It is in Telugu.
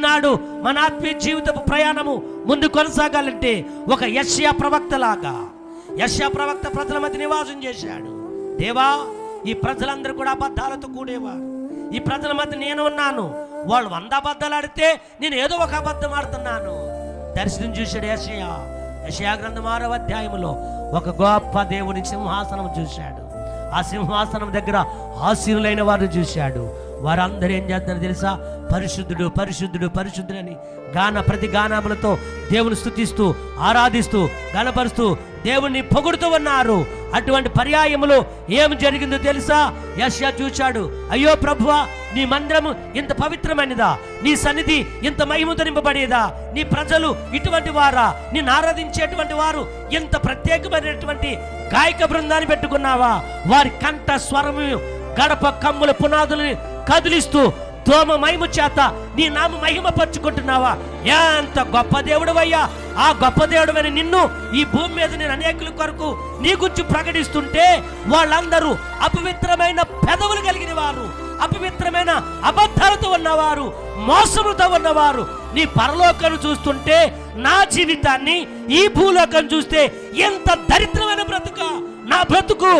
ఈనాడు మన ఆత్మీయ జీవితపు ప్రయాణము ముందు కొనసాగాలంటే ఒక యష్యా ప్రవక్తలాగా. యష్యా ప్రవక్త ప్రజల మధ్య నివాసం చేశాడు. దేవా ఈ ప్రజలందరూ కూడా అబద్ధాలతో కూడేవారు. ఈ ప్రజల మధ్య నేను ఉన్నాను. వాళ్ళు వంద అబద్ధాలు ఆడితే నేను ఏదో ఒక అబద్ధం ఆడుతున్నాను. దర్శనం చూశాడు యషయా. యషయా గ్రంథం ఆరవ అధ్యాయములో ఒక గొప్ప దేవుని సింహాసనం చూశాడు. ఆ సింహాసనం దగ్గర ఆశీనులైన వారిని చూశాడు. వారందరూ ఏం చేస్తున్నారు తెలుసా? పరిశుద్ధుడు పరిశుద్ధుడు పరిశుద్ధుడని గాన ప్రతి గానములతో దేవుని స్థుతిస్తూ ఆరాధిస్తూ గనపరుస్తూ దేవుణ్ణి పొగుడుతూ ఉన్నారు. అటువంటి పర్యాయములు ఏం జరిగిందో తెలుసా? యశ్యా చూచాడు అయ్యో ప్రభువా నీ మందిరము ఇంత పవిత్రమైనదా? నీ సన్నిధి ఇంత మహిమతో నింపబడేదా నీ ప్రజలు ఇటువంటి వారా? నిన్ను ఆరాధించేటువంటి వారు ఇంత ప్రత్యేకమైనటువంటి గాయక బృందాన్ని పెట్టుకున్నావా? వారి కంఠ స్వరము గడప కమ్ముల పునాదులని కదిలిస్తూ దోమ మహిమ చేత నీ నామ మహిమ పరుచుకుంటున్నావా ఎంత గొప్ప దేవుడవయ్యా? ఆ గొప్ప దేవుడవని నిన్ను ఈ భూమి మీద నేను అనేకుల కొరకు నీ గురించి ప్రకటిస్తుంటే వాళ్ళందరూ అపవిత్రమైన పెదవులు కలిగిన వారు అపవిత్రమైన అబద్ధాలతో ఉన్నవారు మోసములతో ఉన్నవారు. నీ పరలోకాన్ని చూస్తుంటే నా జీవితాన్ని ఈ భూలోకం చూస్తే ఎంత దరిద్రమైన బ్రతుక నా బ్రతుకు